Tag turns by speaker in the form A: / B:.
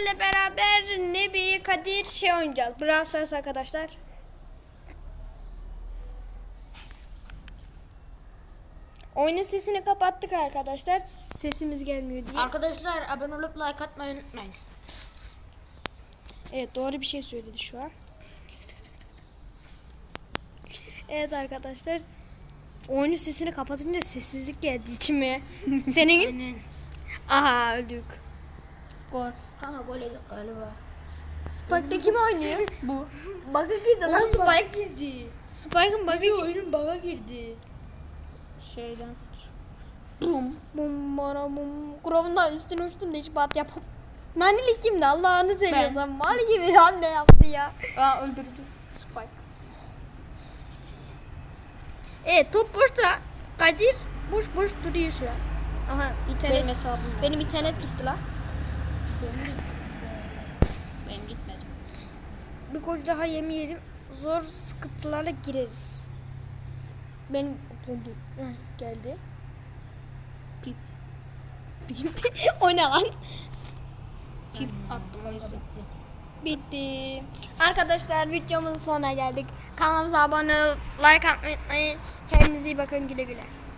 A: sizlerle beraber Nebi, Kadir şey oynayacağız. Brawl Stars arkadaşlar. Oyunun sesini kapattık arkadaşlar. Sesimiz gelmiyor diye.
B: Arkadaşlar abone olup like atmayı unutmayın.
A: Evet doğru bir şey söyledi şu an. Evet arkadaşlar. Oyunun sesini kapatınca sessizlik geldi içime. Senin? Aha öldük.
B: Gol. Kanka gol yedik galiba.
A: Spike'da kim oynuyor?
B: Bu.
A: Bug'a girdi lan Spike.
B: girdi.
A: Spike'ın bug'a girdi.
B: oyunun bug'a girdi. Şeyden. Bum.
A: Bum bana bum. Krovundan üstüne uçtum da hiç bat yapam. Naneli kimdi Allah'ını seviyorsan. Mal gibi hamle yaptı ya.
B: Aa öldürdü. Spike.
A: Evet top boşta. Kadir boş boş duruyor şu an. Aha internet.
B: Benim hesabım var.
A: Benim internet gitti lan.
B: Benim gitmedi.
A: Bir gol daha yemeyelim. Zor sıkıntılarla gireriz. Benim. Heh, geldi.
B: Pip.
A: o ne lan?
B: Pip attım o yüzden.
A: Bitti. Arkadaşlar videomuzun sonuna geldik. Kanalımıza abone olup like atmayı unutmayın. Kendinize iyi bakın güle güle.